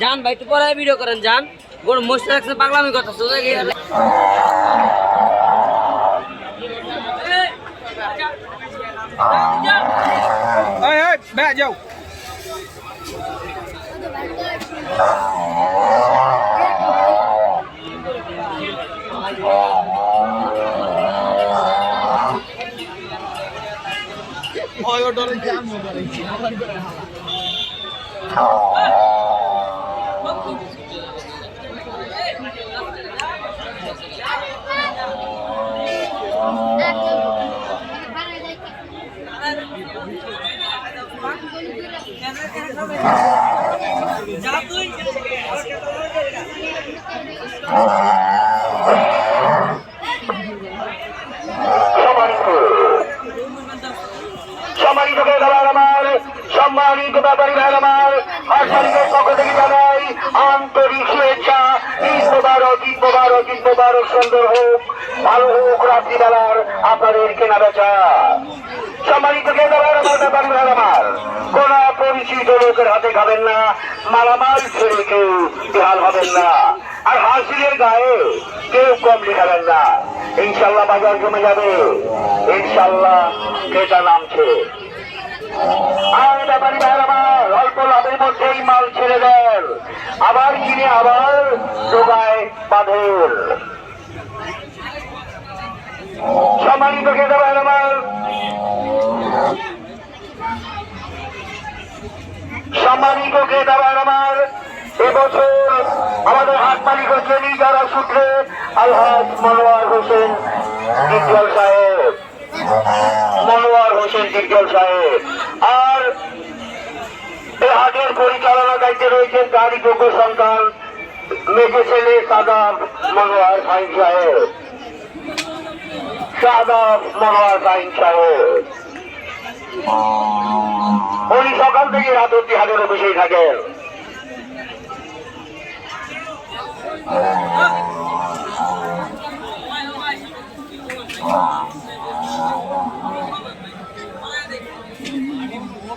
যান ভাই, একটু পরে ভিডিও করেন যান গোড় মশলা রাখছে পাগলামি কথা সোজা গিয়ে এই এই বে যাও। সম্মানিত সম্মানিত খেলোয়াড় আমার সম্মানিত ব্যাপারী ভাই আমার, হাসপাতালের পক্ষ থেকে জানাই আন্তরিক শুভেচ্ছা। সুন্দর হোক, ভালো হোক, রাত্রিবেলার আপনাদের কেনা বেচা আমার ব্যাপারী হাতে খাবেন না, মালামাল ছেড়ে কেউ বেহাল হবেন না। আর হাসিলের গায়ে কেউ কম লিখাবেন না। ইনশাল্লাহ বাজার জমে যাবে। ইনশাল্লাহ ক্রেতা নামছে আর ব্যাপারী অল্প লাভের মধ্যেই মাল ছেড়ে দেন। আবার কিনে আবার যোগায় বাঁধেন সম্মানিত ক্রেতা ভাইয়ের আমার সম্মানিত ক্রেতা ভাইয়ের আমার এবছর আমাদের হাট মালিক হচ্ছেন যারা সূত্রে আলহাজ মনোয়ার হোসেন সাহেব। মনোয়ার সাহেব। আর হাটের পরিচালনা দায়িত্বে রয়েছেন গাড়ি যোগ্য সন্তান, মেজে ছেলে সাদাব মনোয়ার সাইন সাহেব। সাদাব মনোয়ার সাইন সাহেব। উনি সকাল থেকে রাত অব্দি হাটের অফিসেই থাকেন।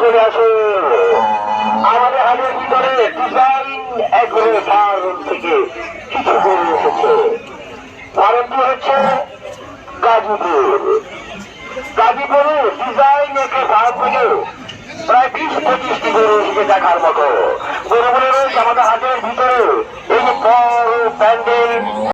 চলে আসুন আমাদের হাটের ভিতরে ডিজাইন এগুলো ফার্ম থেকে কিছু হচ্ছে গাজীপুর। গাজীপুরে ডিজাইন একে ফার্ম প্রায় বিশ পঁচিশটি গরু এসেছে দেখার মতো। গরুগুলো রয়েছে আমাদের হাটের ভিতরে। এই যে বড় প্যান্ডেল।